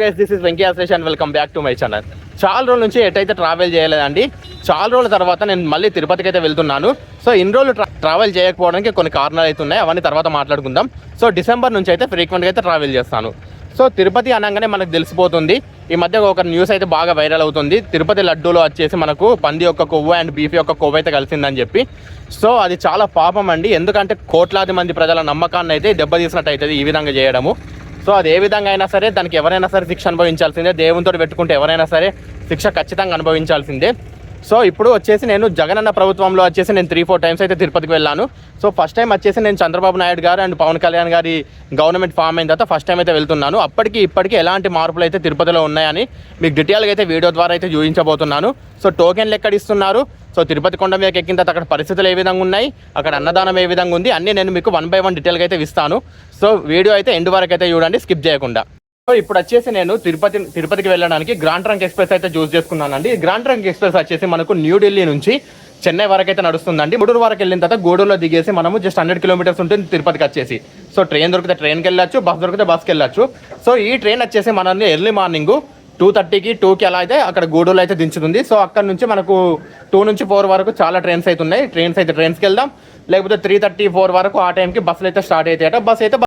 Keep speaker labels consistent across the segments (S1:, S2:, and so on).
S1: Guys this is Venky and welcome back to my channel చాలా రోజుల నుంచి ఎటైతే travel చేయలేదండి చాలా రోజుల తర్వాత నేను మళ్ళీ తిరుపతికి అయితే వెళ్తున్నాను. సో ఇన్ని రోజులు ట్రా- ట్రావెల్ చేయకపోవడానికి కొన్ని కారణాలు అయితే ఉన్నాయి అవన్నీ తర్వాత మాట్లాడుకుందాం. సో డిసెంబర్ నుంచి అయితే ఫ్రీక్వెంట్గా అయితే ట్రావెల్ చేస్తాను. సో తిరుపతి అనగానే మనకు తెలిసిపోతుంది. ఈ మధ్య ఒక న్యూస్ అయితే బాగా వైరల్ అవుతుంది. తిరుపతి లడ్డూలో వచ్చేసి మనకు పంది యొక్క కొవ్వు అండ్ బీఫ్ యొక్క కొవ్వు అయితే కలిసిందని చెప్పి. సో అది చాలా పాపం అండి. ఎందుకంటే కోట్లాది మంది ప్రజల నమ్మకాన్ని అయితే దెబ్బతీసినట్టు అవుతుంది ఈ విధంగా చేయడము. సో అది ఏ విధంగా అయినా సరే దానికి ఎవరైనా సరే శిక్ష అనుభవించాల్సిందే. దేవునితో పెట్టుకుంటే ఎవరైనా సరే శిక్ష ఖచ్చితంగా అనుభవించాల్సిందే. సో ఇప్పుడు వచ్చేసి నేను జగనన్న ప్రభుత్వంలో వచ్చేసి నేను త్రీ ఫోర్ టైమ్స్ అయితే తిరుపతికి వెళ్ళాను. సో ఫస్ట్ టైం వచ్చేసి నేను చంద్రబాబు నాయుడు గారు అండ్ పవన్ కళ్యాణ్ గారి గవర్నమెంట్ ఫామ్ అయిన తర్వాత ఫస్ట్ టైం అయితే వెళ్తున్నాను. అప్పటికి ఇప్పటికి ఎలాంటి మార్పులు అయితే తిరుపతిలో ఉన్నాయని మీకు డీటెయిల్గా అయితే వీడియో ద్వారా అయితే చూపించబోతున్నాను. సో టోకెన్లు ఎక్కడ ఇస్తున్నారు? సో తిరుపతి కొండ మీద ఎక్కిన తర్వాత అక్కడ పరిస్థితులు ఏ విధంగా ఉన్నాయి? అక్కడ అన్నదానం ఏ విధంగా ఉంది? అన్నీ నేను మీకు వన్ బై వన్ డీటెయిల్గా అయితే ఇస్తాను. సో వీడియో అయితే ఎండ్ వరకు అయితే చూడండి స్కిప్ చేయకుండా. సో ఇప్పుడు వచ్చేసి నేను తిరుపతి తిరుపతికి వెళ్ళడానికి గ్రాండ్ ట్రంక్ ఎక్స్ప్రెస్ అయితే చూస్ చేసుకున్నానండి. గ్రాండ్ ట్రంక్ ఎక్స్ప్రెస్ వచ్చేసి మనకు న్యూఢిల్లీ నుంచి చెన్నై వరకు అయితే నడుస్తుందండి. గూడూరు వరకు వెళ్ళిన తర్వాత గూడూరులో దిగేసి మనము జస్ట్ హండ్రెడ్ కిలోమీటర్స్ ఉంటుంది తిరుపతికి వచ్చేసి. సో ట్రైన్ దొరికితే ట్రైన్కి వెళ్ళొచ్చు బస్ దొరికితే బస్కి వెళ్ళొచ్చు. సో ఈ ట్రైన్ వచ్చేసి మనల్ని ఎర్లీ మార్నింగ్ టూ థర్టీకి టూకి అలా అయితే అక్కడ గూడూరులో అయితే దించుతుంది. సో అక్కడ నుంచి మనకు టూ నుంచి ఫోర్ వరకు చాలా ట్రైన్స్ అయితే ఉన్నాయి. ట్రైన్స్ అయితే ట్రైన్స్కి వెళ్దాం. లేకపోతే త్రీ థర్టీ ఫోర్ వరకు ఆ టైంకి బస్సులు అయితే స్టార్ట్ అవుతాయట. బస్ అయితే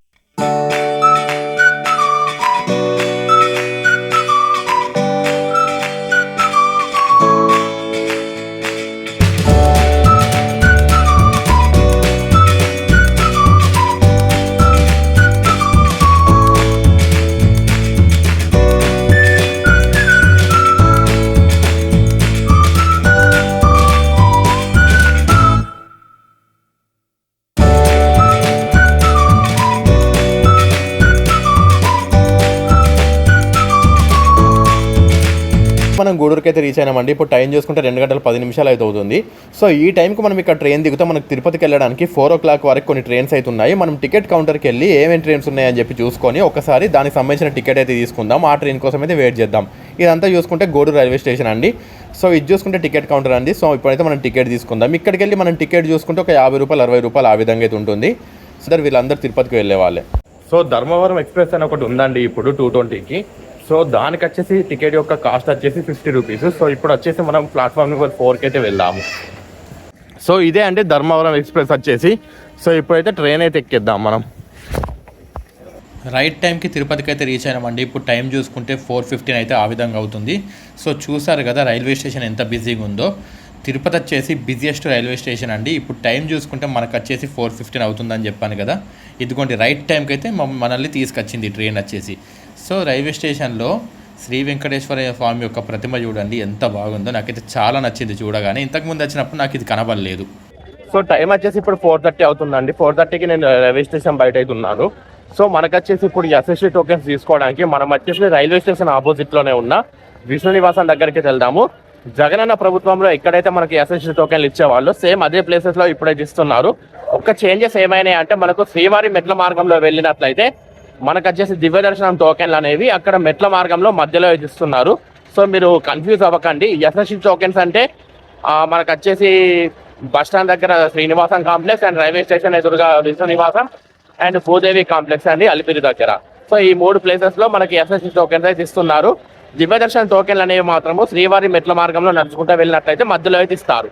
S1: మనం అయితే రీచ్ అయినామండి. ఇప్పుడు టైం చూసుకుంటే రెండు గంటల పది నిమిషాలు అయితే అవుతుంది. సో ఈ టైంకి మనం ఇక్కడ ట్రైన్ దిగుతా. మనకు తిరుపతికి వెళ్ళడానికి ఫోర్ ఓ క్లాక్ వరకు కొన్ని ట్రైన్స్ అయితే ఉన్నాయి. మనం టికెట్ కౌంటర్కి వెళ్ళి ఏమేమి ట్రైన్స్ ఉన్నాయని చెప్పి చూసుకొని ఒకసారి దానికి సంబంధించిన టికెట్ అయితే తీసుకుందాం. ఆ ట్రైన్ కోసం అయితే వెయిట్ చేద్దాం. ఇదంతా చూసుకుంటే గోడు రైల్వే స్టేషన్ అండి. సో ఇది చూసుకుంటే టికెట్ కౌంటర్ అండి. సో ఇప్పుడైతే మనం టికెట్ తీసుకుందాం. ఇక్కడికి వెళ్ళి మనం టికెట్ చూసుకుంటే ఒక యాభై రూపాయలు అరవై రూపాయలు ఆ విధంగా అయితే ఉంటుంది. సో వీళ్ళందరూ తిరుపతికి వెళ్ళే వాళ్ళే సో ధర్మవరం ఎక్స్ప్రెస్ అని ఒకటి ఉందండి ఇప్పుడు టూ ట్వంటీకి సో దానికి వచ్చేసి టికెట్ యొక్క కాస్ట్ వచ్చేసి ఫిఫ్టీ రూపీస్. సో ఇప్పుడు వచ్చేసి మనం ప్లాట్ఫామ్ నెంబర్ ఫోర్కి అయితే వెళ్దాము. సో ఇదే అండి ధర్మవరం ఎక్స్ప్రెస్ వచ్చేసి. సో ఇప్పుడైతే ట్రైన్ అయితే ఎక్కేద్దాం మనం.
S2: రైట్ టైంకి తిరుపతికి అయితే రీచ్ అయినామండి. ఇప్పుడు టైం చూసుకుంటే ఫోర్ ఫిఫ్టీన్ అయితే ఆ విధంగా అవుతుంది. సో చూసారు కదా రైల్వే స్టేషన్ ఎంత బిజీగా ఉందో. తిరుపతి వచ్చేసి బిజియెస్ట్ రైల్వే స్టేషన్ అండి. ఇప్పుడు టైం చూసుకుంటే మనకు వచ్చేసి ఫోర్ ఫిఫ్టీన్ అవుతుందని చెప్పాను కదా. ఇదిగోండి రైట్ టైంకి అయితే మనల్ని తీసుకొచ్చింది ట్రైన్ వచ్చేసి. సో రైల్వే స్టేషన్లో శ్రీ వెంకటేశ్వర స్వామి యొక్క ప్రతిమ చూడండి ఎంత బాగుందో. నాకైతే చాలా నచ్చింది చూడగానే. ఇంతకుముందు వచ్చినప్పుడు నాకు ఇది కనబడలేదు.
S1: సో టైం వచ్చేసి ఇప్పుడు ఫోర్ థర్టీ అవుతుందండి. ఫోర్ థర్టీకి నేను రైల్వే స్టేషన్ బయట అయితే ఉన్నాను. సో మనకు వచ్చేసి ఇప్పుడు ఎస్ఎస్టీ టోకెన్స్ తీసుకోవడానికి మనం వచ్చేసి రైల్వే స్టేషన్ ఆపోజిట్లోనే ఉన్న విష్ణు నివాసం దగ్గరికి వెళ్దాము. జగనన్న ప్రభుత్వంలో ఎక్కడైతే మనకి ఎస్ఎస్టీ టోకెన్లు ఇచ్చేవాళ్ళు సేమ్ అదే ప్లేసెస్లో ఇప్పుడైతే ఇస్తున్నారు. ఒక్క చేంజెస్ ఏమైనాయి అంటే మనకు శ్రీవారి మెట్ల మార్గంలో వెళ్ళినట్లయితే మనకు వచ్చేసి దివ్య దర్శనం టోకెన్లు అనేవి అక్కడ మెట్ల మార్గంలో మధ్యలో ఇస్తున్నారు సో మీరు కన్ఫ్యూజ్ అవ్వకండి. ఎస్ఎస్సి టోకెన్స్ అంటే మనకు వచ్చేసి బస్ స్టాండ్ దగ్గర Srinivasam complex and railway station ఎదురుగా విశ్వనివాసం అండ్ భూదేవి కాంప్లెక్స్ అండి అలిపిరి దగ్గర. సో ఈ మూడు ప్లేసెస్లో మనకి ఎస్ఎస్సి టోకెన్స్ అయితే ఇస్తున్నారు. దివ్య దర్శన టోకెన్లు అనేవి మాత్రము శ్రీవారి మెట్ల మార్గంలో నడుచుకుంటూ వెళ్ళినట్లయితే మధ్యలో అయితే ఇస్తారు.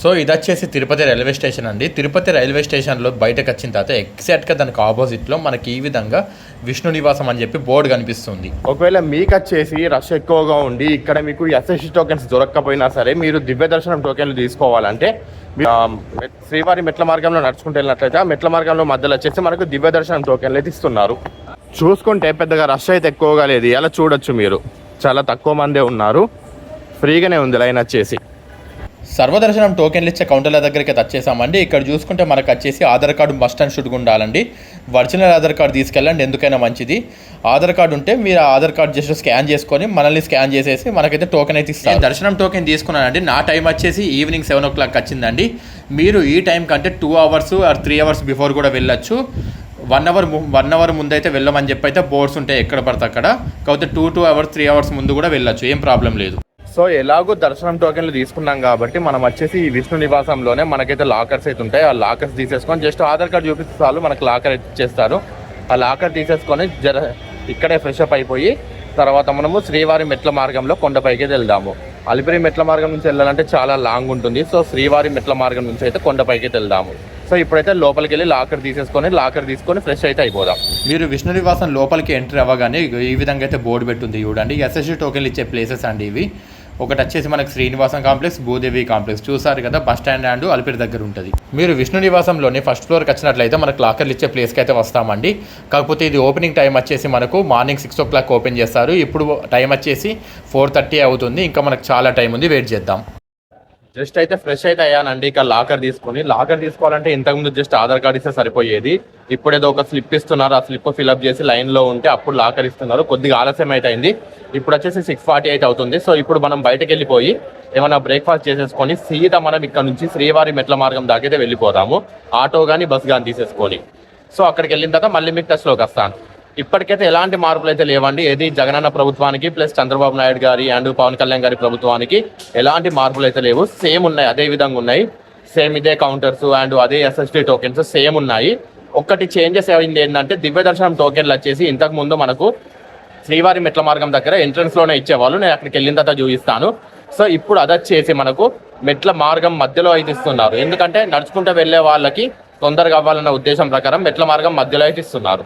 S2: సో ఇది వచ్చేసి తిరుపతి రైల్వే స్టేషన్ అండి. తిరుపతి రైల్వే స్టేషన్లో బయటకు వచ్చిన తర్వాత ఎగ్జాక్ట్గా దానికి ఆపోజిట్లో మనకి ఈ విధంగా విష్ణు నివాసం అని చెప్పి బోర్డు కనిపిస్తుంది.
S1: ఒకవేళ మీకు వచ్చేసి రష్ ఎక్కువగా ఉండి ఇక్కడ మీకు ఎస్ఎస్సి టోకెన్స్ దొరకకపోయినా సరే మీరు దివ్య దర్శనం టోకెన్లు తీసుకోవాలంటే శ్రీవారి మెట్ల మార్గంలో నడుచుకుంటూ వెళ్ళినట్లయితే ఆ మెట్ల మార్గంలో మధ్యలో వచ్చేసి మనకు దివ్య దర్శనం టోకెన్లు అయితే ఇస్తున్నారు. చూసుకుంటే పెద్దగా రష్ అయితే ఎక్కువగా లేదు. ఇలా చూడొచ్చు మీరు? చాలా తక్కువ మందే ఉన్నారు. ఫ్రీగానే ఉంది లైన్ వచ్చేసి.
S2: సర్వదర్శనం టోకెన్లు ఇచ్చే కౌంటర్ల దగ్గరికి అయితే వచ్చేసామండి. ఇక్కడ చూసుకుంటే మనకు వచ్చేసి ఆధార్ కార్డు మస్ట్ అండ్ షుడ్గా ఉండాలండి. ఒరిజినల్ ఆధార్ కార్డు తీసుకెళ్ళండి ఎందుకైనా మంచిది. ఆధార్ కార్డు ఉంటే మీరు ఆధార్ కార్డు జస్ట్ స్కాన్ చేసుకొని మనల్ని స్కాన్ చేసేసి మనకైతే టోకెన్ అయితే ఇస్తాను దర్శనం టోకెన్ తీసుకున్నానండి. నా టైం వచ్చేసి ఈవినింగ్ సెవెన్ ఓ క్లాక్ వచ్చిందండి. మీరు ఈ టైం కంటే two hours or three hours before కూడా వెళ్ళొచ్చు. వన్ అవర్ వన్ అవర్ ముందు అయితే వెళ్ళమని చెప్పి అయితే బోర్డ్స్ ఉంటాయి ఎక్కడ పడితే అక్కడ. కాకపోతే two two hours three hours ముందు కూడా వెళ్ళొచ్చు. ఏం ప్రాబ్లం లేదు.
S1: సో ఎలాగో దర్శనం టోకెన్లు తీసుకున్నాం కాబట్టి మనం వచ్చేసి ఈ విష్ణు నివాసంలోనే మనకైతే లాకర్స్ అయితే ఉంటాయి. ఆ లాకర్స్ తీసేసుకొని జస్ట్ ఆధార్ కార్డ్ చూపిస్తే చాలు మనకు లాకర్ ఇచ్చేస్తారు. ఆ లాకర్ తీసేసుకొని జర ఇక్కడే ఫ్రెష్ అప్ అయిపోయి తర్వాత మనము శ్రీవారి మెట్ల మార్గంలో కొండపైకి వెళ్దాము. అలిపిరి మెట్ల మార్గం నుంచి వెళ్ళాలంటే చాలా లాంగ్ ఉంటుంది. సో శ్రీవారి మెట్ల మార్గం నుంచి అయితే కొండపైకి వెళ్దాము. సో ఇప్పుడైతే లోపలికి వెళ్ళి లాకర్ తీసేసుకొని లాకర్ తీసుకొని ఫ్రెష్ అయితే అయిపోదాం.
S2: మీరు విష్ణు నివాసం లోపలికి ఎంటర్ అవ్వగానే ఈ విధంగా అయితే బోర్డు పెట్టుంది చూడండి. ఎస్ఎస్సి టోకెన్లు ఇచ్చే ప్లేసెస్ అండి ఇవి. ఒకటి వచ్చేసి మనకి శ్రీనివాసం కాంప్లెక్స్ భూదేవి కాంప్లెక్స్. చూసారు కదా బస్ స్టాండ్ అండ్ అలిపిరి దగ్గర ఉంటుంది. మీరు విష్ణు నివాసంలోనే ఫస్ట్ ఫ్లోర్కి వచ్చినట్లయితే మనకు లాకర్లు ఇచ్చే ప్లేస్కి అయితే వస్తామండి. కాకపోతే ఇది ఓపెనింగ్ టైం వచ్చేసి మనకు morning six o'clock open చేస్తారు. ఇప్పుడు టైం వచ్చేసి ఫోర్ థర్టీ అవుతుంది. ఇంకా మనకు చాలా టైం ఉంది. వెయిట్ చేద్దాం.
S1: జస్ట్ అయితే ఫ్రెష్ అయితే అయ్యానండి. ఇక లాకర్ తీసుకొని లాకర్ తీసుకోవాలంటే ఇంతకుముందు జస్ట్ ఆధార్ కార్డ్ ఇస్తే సరిపోయేది. ఇప్పుడు ఏదో ఒక స్లిప్ ఇస్తున్నారు ఆ స్లిప్ ఫిల్అప్ చేసి లైన్లో ఉంటే అప్పుడు లాకర్ ఇస్తున్నారు. కొద్దిగా ఆలస్యం అయితే అయింది. ఇప్పుడు వచ్చేసి సిక్స్ ఫార్టీ ఎయిట్ అవుతుంది. సో ఇప్పుడు మనం బయటకు వెళ్ళిపోయి ఏమైనా బ్రేక్ఫాస్ట్ చేసేసుకొని సీదా మనం ఇక్కడ నుంచి శ్రీవారి మెట్ల మార్గం దాకైతే వెళ్ళిపోతాము. ఆటో కానీ బస్ కానీ తీసేసుకొని. సో అక్కడికి వెళ్ళిన తర్వాత మళ్ళీ మీకు టచ్లోకి వస్తాను. ఇప్పటికైతే ఎలాంటి మార్పులు అయితే లేవండి. ఏది జగనన్న ప్రభుత్వానికి ప్లస్ చంద్రబాబు నాయుడు గారి అండ్ పవన్ కళ్యాణ్ గారి ప్రభుత్వానికి ఎలాంటి మార్పులు అయితే లేవు. సేమ్ ఉన్నాయి అదే విధంగా ఉన్నాయి. సేమ్ ఇదే కౌంటర్స్ అండ్ అదే ఎస్ఎస్టీ టోకెన్స్ సేమ్ ఉన్నాయి. ఒక్కటి చేంజెస్ అయింది ఏంటంటే దివ్య దర్శనం టోకెన్లు వచ్చేసి ఇంతకు ముందు మనకు శ్రీవారి మెట్ల మార్గం దగ్గర ఎంట్రన్స్లోనే ఇచ్చేవాళ్ళు. నేను అక్కడికి వెళ్ళిన తర్వాత చూపిస్తాను. సో ఇప్పుడు అది వచ్చేసి మనకు మెట్ల మార్గం మధ్యలో అయితే ఇస్తున్నారు. ఎందుకంటే నడుచుకుంటూ వెళ్ళే వాళ్ళకి తొందరగా అవ్వాలన్న ఉద్దేశం ప్రకారం మెట్ల మార్గం మధ్యలో అయితే ఇస్తున్నారు.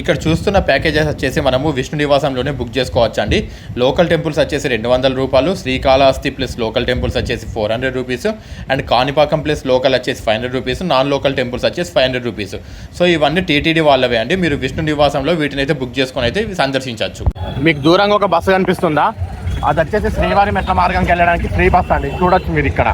S2: ఇక్కడ చూస్తున్న ప్యాకేజెస్ వచ్చేసి మనము విష్ణు నివాసంలోనే బుక్ చేసుకోవచ్చు అండి లోకల్ టెంపుల్స్ వచ్చేసి రెండు వందల రూపాయలు శ్రీకాళహస్తి ప్లస్ లోకల్ టెంపుల్స్ వచ్చేసి four hundred rupees and Kanipakam plus local వచ్చేసి five hundred rupees non local temples వచ్చేసి ఫైవ్ హండ్రెడ్ రూపీస్ సో ఇవన్నీ టీటీడీ వాళ్ళవే అండి. మీరు విష్ణు నివాసంలో వీటిని అయితే బుక్ చేసుకొని అయితే సందర్శించవచ్చు.
S1: మీకు దూరంగా ఒక బస్సు కనిపిస్తుందా? అది వచ్చేసి శ్రీవారి మెట్ల మార్గంకి వెళ్ళడానికి ఫ్రీ బస్ అండి. చూడొచ్చు మీరు ఇక్కడ.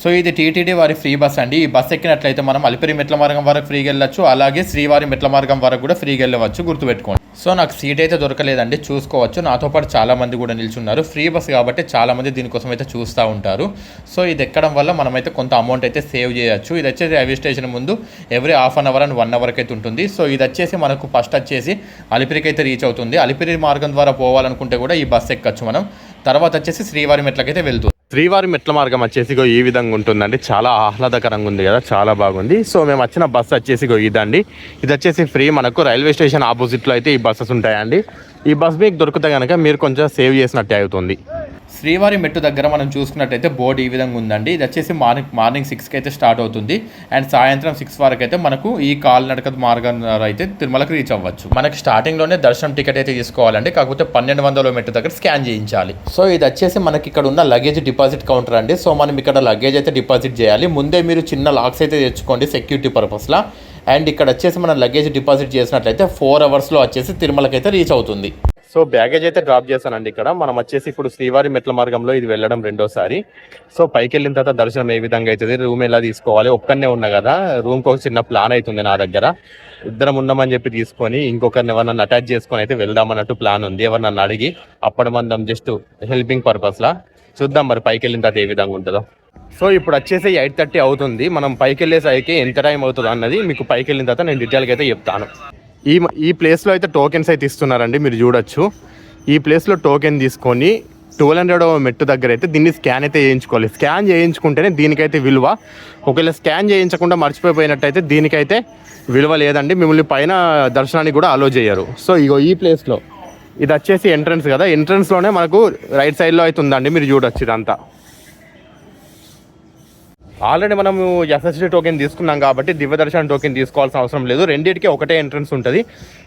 S2: సో ఇది టీటీడీ వారి ఫ్రీ బస్ అండి. ఈ బస్ ఎక్కినట్లయితే మనం అలిపిరి మెట్ల మార్గం వరకు ఫ్రీగా వెళ్ళొచ్చు. అలాగే శ్రీవారి మెట్ల మార్గం వరకు కూడా ఫ్రీగా వెళ్ళవచ్చు. గుర్తుపెట్టుకోండి. సో నాకు సీట్ అయితే దొరకలేదండి. చూసుకోవచ్చు. నాతో పాటు చాలామంది కూడా నిల్చున్నారు. ఫ్రీ బస్ కాబట్టి చాలామంది దీనికోసం అయితే చూస్తూ ఉంటారు. సో ఇది ఎక్కడం వల్ల మనమైతే కొంత అమౌంట్ అయితే సేవ్ చేయొచ్చు. ఇది వచ్చేసి రైల్వే స్టేషన్ ముందు every half an hour and one అవర్కి అయితే ఉంటుంది. సో ఇది వచ్చేసి మనకు ఫస్ట్ వచ్చేసి అలిపిరికి అయితే రీచ్ అవుతుంది. అలిపిరి మార్గం ద్వారా పోవాలనుకుంటే కూడా ఈ బస్ ఎక్కచ్చు మనం. తర్వాత వచ్చేసి శ్రీవారి మెట్లకైతే వెళ్తుంది.
S1: శ్రీవారి మెట్ల మార్గం వచ్చేసి ఈ విధంగా ఉంటుందండి. చాలా ఆహ్లాదకరంగా ఉంది కదా చాలా బాగుంది. సో మేము వచ్చిన బస్సు వచ్చేసి ఇగో ఇదండి. ఇది వచ్చేసి ఫ్రీ మనకు రైల్వే స్టేషన్ ఆపోజిట్లో అయితే ఈ బస్సెస్ ఉంటాయండి. ఈ బస్ మీకు దొరికితే కనుక మీరు కొంచెం సేవ్ చేసినట్టే అవుతుంది.
S2: శ్రీవారి మెట్టు దగ్గర మనం చూసుకున్నట్టయితే బోర్డు ఈ విధంగా ఉందండి. ఇది వచ్చేసి మార్నింగ్ మార్నింగ్ సిక్స్కి అయితే స్టార్ట్ అవుతుంది. అండ్ సాయంత్రం సిక్స్ వరకు అయితే మనకు ఈ కాలినడక మార్గం ద్వారా అయితే తిరుమలకి రీచ్ అవ్వచ్చు. మనకి స్టార్టింగ్లోనే దర్శనం టికెట్ అయితే తీసుకోవాలండి. కాకపోతే పన్నెండు వందల మెట్టు దగ్గర స్కాన్ చేయించాలి. సో ఇది వచ్చేసి మనకి ఇక్కడ ఉన్న లగేజ్ డిపాజిట్ కౌంటర్ అండి. సో మనం ఇక్కడ లగేజ్ అయితే డిపాజిట్ చేయాలి. ముందే మీరు చిన్న లాక్స్ అయితే తెచ్చుకోండి సెక్యూరిటీ పర్పస్లో అండ్ ఇక్కడ వచ్చేసి మనం లగేజ్ డిపాజిట్ చేసినట్లయితే ఫోర్ అవర్స్లో వచ్చేసి తిరుమలకైతే రీచ్ అవుతుంది.
S1: సో బ్యాగేజ్ అయితే డ్రాప్ చేశానండి ఇక్కడ. మనం వచ్చేసి ఇప్పుడు శ్రీవారి మెట్ల మార్గంలో ఇది వెళ్ళడం రెండోసారి. సో పైకి వెళ్ళిన తర్వాత దర్శనం ఏ విధంగా అవుతుంది రూమ్ ఎలా తీసుకోవాలి? ఒక్కనే ఉన్నా కదా రూమ్కి ఒక చిన్న ప్లాన్ అవుతుంది నా దగ్గర. ఇద్దరం ఉన్నామని చెప్పి తీసుకొని ఇంకొకరిని ఎవరన్నా అటాచ్ చేసుకొని అయితే వెళ్దాం అన్నట్టు ప్లాన్ ఉంది. ఎవరినన్నా అడిగి అప్పటి మందం జస్ట్ హెల్పింగ్ పర్పస్లా చూద్దాం మరి పైకి వెళ్ళిన తర్వాత ఏ విధంగా ఉంటుందో. సో ఇప్పుడు వచ్చేసి ఎయిట్ థర్టీ అవుతుంది. మనం పైకి వెళ్ళేసరికి ఎంత టైం అవుతుంది అన్నది మీకు పైకి వెళ్ళిన తర్వాత నేను డీటెయిల్గా అయితే చెప్తాను. ఈ ఈ ప్లేస్లో అయితే టోకెన్స్ అయితే ఇస్తున్నారండి మీరు చూడొచ్చు. ఈ ప్లేస్లో టోకెన్ తీసుకొని ట్వెల్వ్ హండ్రెడ్ మెట్టు దగ్గర అయితే దీన్ని స్కాన్ అయితే చేయించుకోవాలి. స్కాన్ చేయించుకుంటేనే దీనికైతే విలువ. ఒకవేళ స్కాన్ చేయించకుండా మర్చిపోయినట్టయితే దీనికైతే విలువ లేదండి మిమ్మల్ని పైన దర్శనానికి కూడా అలో చేయరు. సో ఇగో ఈ ప్లేస్లో ఇది వచ్చేసి ఎంట్రన్స్ కదా. ఎంట్రన్స్లోనే మనకు రైట్ సైడ్లో అయితే ఉందండి మీరు చూడొచ్చు ఇదంతా. ఆల్రెడీ మనము ఎస్ఎస్డి టోకెన్ తీసుకున్నాం కాబట్టి దివ్యదర్శనం టోకెన్ తీసుకోవాల్సిన అవసరం లేదు. రెండింటికి ఒకటే ఎంట్రన్స్ ఉంటుంది.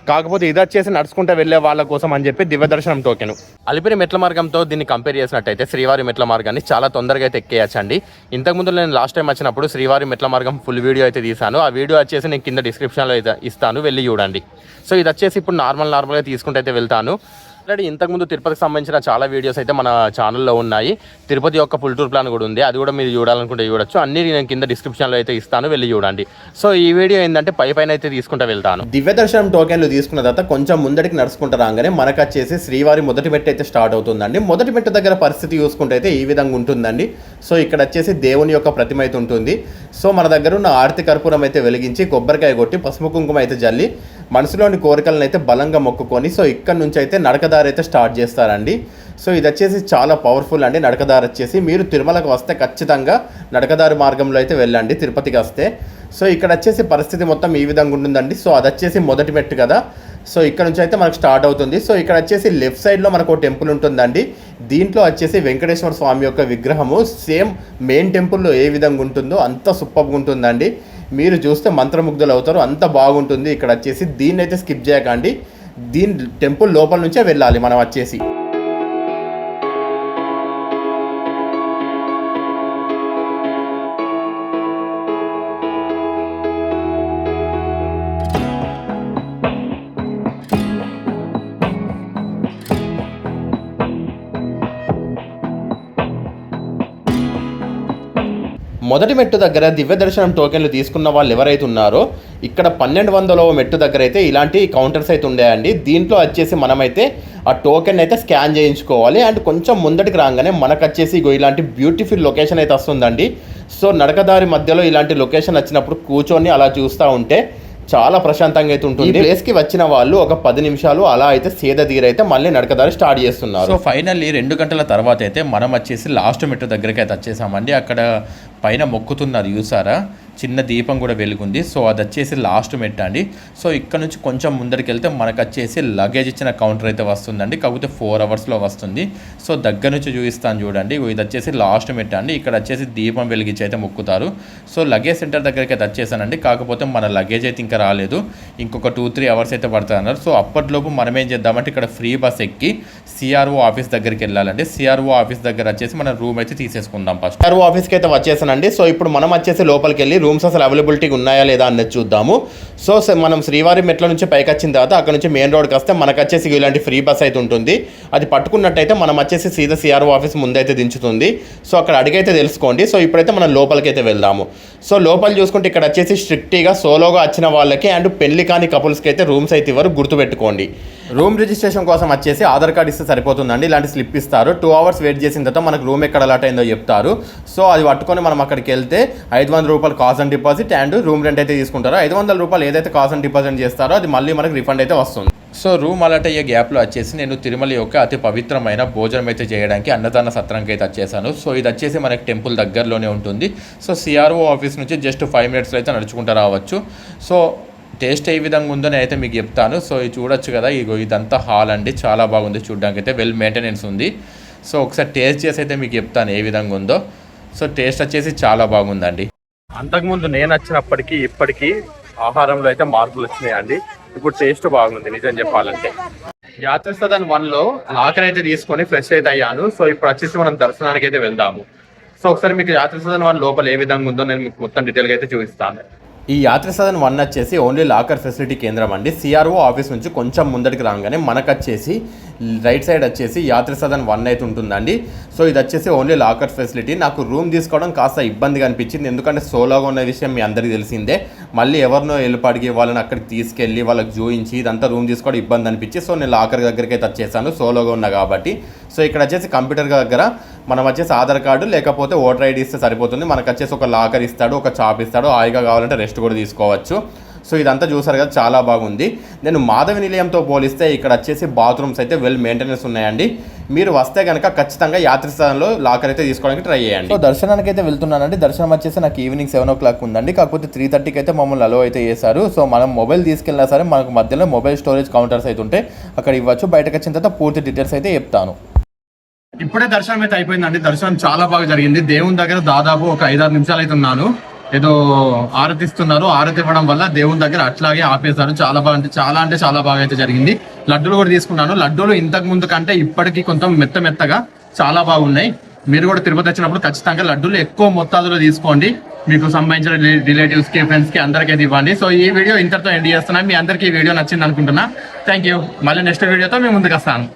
S1: కాకపోతే ఇది వచ్చేసి నడుచుకుంటూ వెళ్ళే వాళ్ళ కోసం అని చెప్పి దివ్య దర్శనం టోకెన్ అలిపిరి మెట్ల మార్గంతో దీన్ని కంపేర్ చేసినట్టయితే శ్రీవారి మెట్ల మార్గాన్ని చాలా తొందరగా అయితే ఎక్కేయచ్చండి. ఇంతకుముందు నేను లాస్ట్ టైం వచ్చినప్పుడు శ్రీవారి మెట్ల మార్గం ఫుల్ వీడియో అయితే తీసాను ఆ వీడియో వచ్చేసి నేను కింద డిస్క్రిప్షన్లో అయితే ఇస్తాను. వెళ్ళి చూడండి. సో ఇది వచ్చేసి ఇప్పుడు నార్మల్ నార్మల్గా తీసుకుంటూ అయితే వెళ్తాను. ఆల్రెడీ ఇంతకుముందు తిరుపతికి సంబంధించిన చాలా వీడియోస్ అయితే మన ఛానల్లో ఉన్నాయి. తిరుపతి యొక్క ఫుల్ టూర్ ప్లాన్ కూడా ఉంది. అది కూడా మీరు చూడాలనుకుంటే చూడొచ్చు. అన్ని నేను కింద డిస్క్రిప్షన్లో అయితే ఇస్తాను. వెళ్ళి చూడండి. సో ఈ వీడియో ఏంటంటే పై పైన అయితే తీసుకుంటూ వెళ్తాను.
S2: దివ్య దర్శనం టోకెన్లు తీసుకున్న తర్వాత కొంచెం ముందడికి నడుచుకుంటూ రాగానే మనకు వచ్చేసి శ్రీవారి మొదటి మెట్టు అయితే స్టార్ట్ అవుతుందండి. మొదటి మెట్టు దగ్గర పరిస్థితి చూసుకుంటే అయితే ఈ విధంగా ఉంటుందండి. సో ఇక్కడ వచ్చేసి దేవుని యొక్క ప్రతిమ అయితే ఉంటుంది. సో మన దగ్గర ఉన్న ఆర్తి కర్పూరం అయితే వెలిగించి కొబ్బరికాయ కొట్టి పసుపు కుంకుమ అయితే జల్లి మనసులోని కోరికలను అయితే బలంగా మొక్కుకొని సో ఇక్కడ నుంచి అయితే నడకదారి అయితే స్టార్ట్ చేస్తారండి. సో ఇది వచ్చేసి చాలా పవర్ఫుల్ అండి నడకదారి వచ్చేసి మీరు తిరుమలకు వస్తే ఖచ్చితంగా నడకదారి మార్గంలో అయితే వెళ్ళండి తిరుపతికి వస్తే. సో ఇక్కడ వచ్చేసి పరిస్థితి మొత్తం ఈ విధంగా ఉంటుందండి. సో అది వచ్చేసి మొదటి మెట్టు కదా.
S1: సో ఇక్కడ నుంచి అయితే మనకు స్టార్ట్ అవుతుంది. సో ఇక్కడ వచ్చేసి లెఫ్ట్ సైడ్లో మనకు ఒక టెంపుల్ ఉంటుందండి. దీంట్లో వచ్చేసి వెంకటేశ్వర స్వామి యొక్క విగ్రహము సేమ్ మెయిన్ టెంపుల్లో ఏ విధంగా ఉంటుందో అంత సూపర్గా ఉంటుందండి. మీరు చూస్తే మంత్రముగ్ధులు అవుతారు అంత బాగుంటుంది. ఇక్కడ వచ్చేసి దీన్ని అయితే స్కిప్ చేయకండి. దీని టెంపుల్ లోపల నుంచే వెళ్ళాలి మనం వచ్చేసి. మొదటి మెట్టు దగ్గర దివ్య దర్శనం టోకెన్లు తీసుకున్న వాళ్ళు ఎవరైతే ఉన్నారో ఇక్కడ పన్నెండు వందల మెట్టు దగ్గర అయితే ఇలాంటి కౌంటర్స్ అయితే ఉండేయండి దీంట్లో వచ్చేసి మనమైతే ఆ టోకెన్ అయితే స్కాన్ చేయించుకోవాలి. అండ్ కొంచెం ముందటికి రాగానే మనకు వచ్చేసి ఇగో ఇలాంటి బ్యూటిఫుల్ లొకేషన్ అయితే వస్తుందండి. సో నడకదారి మధ్యలో ఇలాంటి లొకేషన్ వచ్చినప్పుడు కూర్చొని అలా చూస్తూ ఉంటే చాలా ప్రశాంతంగా అయితే ఉంటుంది. ఈ ప్లేస్కి వచ్చిన వాళ్ళు ఒక పది నిమిషాలు అలా అయితే సేద తీరైతే మళ్ళీ నడకదారి స్టార్ట్ చేస్తున్నారు.
S2: సో ఫైనల్లీ రెండు గంటల తర్వాత అయితే మనం వచ్చేసి లాస్ట్ మెట్టు దగ్గరికి అయితే వచ్చేసామండి. అక్కడ పైన మొక్కుతున్నారు. చూసారా? చిన్న దీపం కూడా వెలుగుంది. సో అది వచ్చేసి లాస్ట్ మెట్ అండి. సో ఇక్కడ నుంచి కొంచెం ముందరికి వెళ్తే మనకు వచ్చేసి లగేజ్ ఇచ్చిన కౌంటర్ అయితే వస్తుందండి. కాకపోతే ఫోర్ అవర్స్లో వస్తుంది. సో దగ్గర నుంచి చూపిస్తాను చూడండి. ఇది వచ్చేసి లాస్ట్ మెట్ అండి. ఇక్కడ వచ్చేసి దీపం వెలిగించి అయితే మొక్కుతారు. సో లగేజ్ సెంటర్ దగ్గరికి అయితే వచ్చేసానండి. కాకపోతే మన లగేజ్ అయితే ఇంకా రాలేదు. ఇంకొక టూ త్రీ అవర్స్ అయితే పడుతుంది అన్నారు సో అప్పటిలోపు మనం ఏం చేద్దామంటే ఇక్కడ ఫ్రీ బస్ ఎక్కి సిఆర్ఓ ఆఫీస్ దగ్గరికి వెళ్ళాలండి. సిఆర్ఓ ఆఫీస్ దగ్గర వచ్చేసి మనం రూమ్ అయితే తీసేసుకుందాం ఫస్ట్
S1: సిఆర్ఓ ఆఫీస్కి అయితే వచ్చేసానండి. సో ఇప్పుడు మనం వచ్చేసి లోపలికి వెళ్ళి రూమ్స్ అసలు అవైలబిలిటీ ఉన్నాయా లేదా అన్నది చూద్దాము. సో మనం శ్రీవారి మెట్ల నుంచి పైకి వచ్చిన తర్వాత అక్కడ నుంచి మెయిన్ రోడ్కి వస్తే మనకు వచ్చేసి ఇలాంటి ఫ్రీ బస్ అయితే ఉంటుంది. అది పట్టుకున్నట్టయితే మనం వచ్చేసి సీదా సిఆర్ఓ ఆఫీస్ ముందైతే దించుతుంది. సో అక్కడ అడిగైతే తెలుసుకోండి. సో ఇప్పుడైతే మనం లోపలికి అయితే వెళ్దాము. సో లోపల చూసుకుంటే ఇక్కడ వచ్చేసి స్ట్రిక్ట్గా సోలోగా వచ్చిన వాళ్ళకి అండ్ పెళ్ళి కాని కపుల్స్కి అయితే రూమ్స్ అయితే ఇవ్వరు గుర్తుపెట్టుకోండి. రూమ్ రిజిస్ట్రేషన్ కోసం వచ్చేసి ఆధార్ కార్డ్ ఇస్తే సరిపోతుందండి. ఇలాంటి స్లిప్ ఇస్తారు. టూ అవర్స్ వెయిట్ చేసిన తర్వాత మనకు రూమ్ ఎక్కడ అలాట్ అయిందో చెప్తారు. సో అది పట్టుకొని మనం అక్కడికి వెళ్తే ఐదు వందల రూపాయలు cost and deposit and room rent అయితే తీసుకుంటారో ఐదు వందల రూపాయలు ఏదైతే కాస్ట్ అండ్ డిపాజిట్ చేస్తారో అది మళ్ళీ మనకు రిఫండ్ అయితే వస్తుంది.
S2: సో రూమ్ అలర్ట్ అయ్యే గ్యాప్లో వచ్చేసి నేను తిరుమల యొక్క అతి పవిత్రమైన భోజనం అయితే చేయడానికి అన్నదాన సత్రంకి అయితే వచ్చేసాను. సో ఇది వచ్చేసి మనకి టెంపుల్ దగ్గరలోనే ఉంటుంది. సో సిఆర్ఓ ఆఫీస్ నుంచి జస్ట్ ఫైవ్ మినిట్స్లో అయితే నడుచుకుంటూ రావచ్చు. సో టేస్ట్ ఏ విధంగా ఉందో నేను అయితే మీకు చెప్తాను. సో ఇది చూడొచ్చు కదా ఇగో ఇదంతా హాల్ అండి. చాలా బాగుంది చూడడానికి అయితే వెల్ మెయింటెనెన్స్ ఉంది. సో ఒకసారి టేస్ట్ చేసి అయితే మీకు చెప్తాను ఏ విధంగా ఉందో. సో టేస్ట్ వచ్చేసి చాలా బాగుందండి.
S1: అంతకుముందు నేను వచ్చినప్పటికీ ఇప్పటికీ ఆహారంలో అయితే మార్పులు వచ్చినాయండి. ఇప్పుడు టేస్ట్ బాగుంది నిజం చెప్పాలంటే. యాత్ర సదన్ వన్లో లాకర్ అయితే తీసుకొని ఫ్రెష్ అయితే అయ్యాను. సో ఇప్పుడు వచ్చేసి మనం దర్శనానికి అయితే వెళ్దాము. సో ఒకసారి మీకు యాత్ర సదన్ వన్ లోపల ఏ విధంగా ఉందో నేను మీకు మొత్తం డీటెయిల్గా అయితే చూపిస్తాను. ఈ యాత్ర సదన్ వన్ వచ్చేసి ఓన్లీ లాకర్ ఫెసిలిటీ కేంద్రం అండి. సిఆర్ఓ ఆఫీస్ నుంచి కొంచెం ముందడికి రాగానే మనకు వచ్చేసి రైట్ సైడ్ వచ్చేసి యాత్ర సదన్ వన్ అయితే ఉంటుందండి. సో ఇది వచ్చేసి ఓన్లీ లాకర్ ఫెసిలిటీ నాకు రూమ్ తీసుకోవడం కాస్త ఇబ్బందిగా అనిపించింది. ఎందుకంటే సోలోగా ఉన్న విషయం మీ అందరికీ తెలిసిందే. మళ్ళీ ఎవరినో వెళ్ళి వాళ్ళని అక్కడికి తీసుకెళ్ళి వాళ్ళకి చూయించి ఇదంతా రూమ్ తీసుకోవడం ఇబ్బంది అనిపించి సో నేను లాకర్ దగ్గరికి అయితే వచ్చేసాను. సోలోగా ఉన్నా కాబట్టి. సో ఇక్కడ వచ్చేసి కంప్యూటర్ దగ్గర మనం వచ్చేసి ఆధార్ కార్డు లేకపోతే ఓటర్ ఐడి ఇస్తే సరిపోతుంది. మనకు వచ్చేసి ఒక లాకర్ ఇస్తాడు ఒక చాప్ ఇస్తాడు. హాయిగా కావాలంటే రెస్ట్ కూడా తీసుకోవచ్చు. సో ఇదంతా చూసారు కదా చాలా బాగుంది. నేను మాధవి నిలయంతో పోలిస్తే ఇక్కడ వచ్చేసి బాత్రూమ్స్ అయితే వెల్ మెయింటెనెన్స్ ఉన్నాయండి. మీరు వస్తే కనుక ఖచ్చితంగా యాత్రిస్థానంలో లాకర్ అయితే తీసుకోవడానికి ట్రై చేయండి.
S2: సో దర్శనానికి అయితే వెళ్తున్నానండి. దర్శనం వచ్చేసి నాకు ఈవినింగ్ సెవెన్ ఓ క్లాక్ ఉందండి. కాకపోతే త్రీ థర్టీకి అయితే మమ్మల్ని అలో అయితే చేశారు. సో మనం మొబైల్ తీసుకెళ్ళినా సరే మనకు మధ్యలో మొబైల్ స్టోరేజ్ కౌంటర్స్ అయితే ఉంటాయి అక్కడ ఇవ్వచ్చు. బయటకు వచ్చిన తర్వాత పూర్తి డీటెయిల్స్ అయితే చెప్తాను.
S1: ఇప్పుడే దర్శనం అయితే అయిపోయిందండి. దర్శనం చాలా బాగా జరిగింది. దేవుని దగ్గర దాదాపు ఒక ఐదారు నిమిషాలు అయితే ఉన్నాను. ఏదో ఆరతిస్తున్నారు. ఆరతి ఇవ్వడం వల్ల దేవుని దగ్గర అట్లాగే ఆపేశారు. చాలా బాగా అంటే చాలా అంటే చాలా బాగా అయితే జరిగింది. లడ్డూలు కూడా తీసుకున్నాను. లడ్డూలు ఇంతకు ముందు కంటే ఇప్పటికీ కొంత మెత్త మెత్తగా చాలా బాగున్నాయి. మీరు కూడా తిరుపతి వచ్చినప్పుడు ఖచ్చితంగా లడ్డూలు ఎక్కువ మొత్తాదులో తీసుకోండి. మీకు సంబంధించిన రిలేటివ్స్కి ఫ్రెండ్స్కి అందరికీ అయితే ఇవ్వండి. సో ఈ వీడియో ఇంతటితో ఎండ్ చేస్తున్నాను. మీ అందరికీ ఈ వీడియో నచ్చింది అనుకుంటున్నా. థ్యాంక్ యూ మళ్ళీ నెక్స్ట్ వీడియోతో మేము ముందుకు వస్తాను.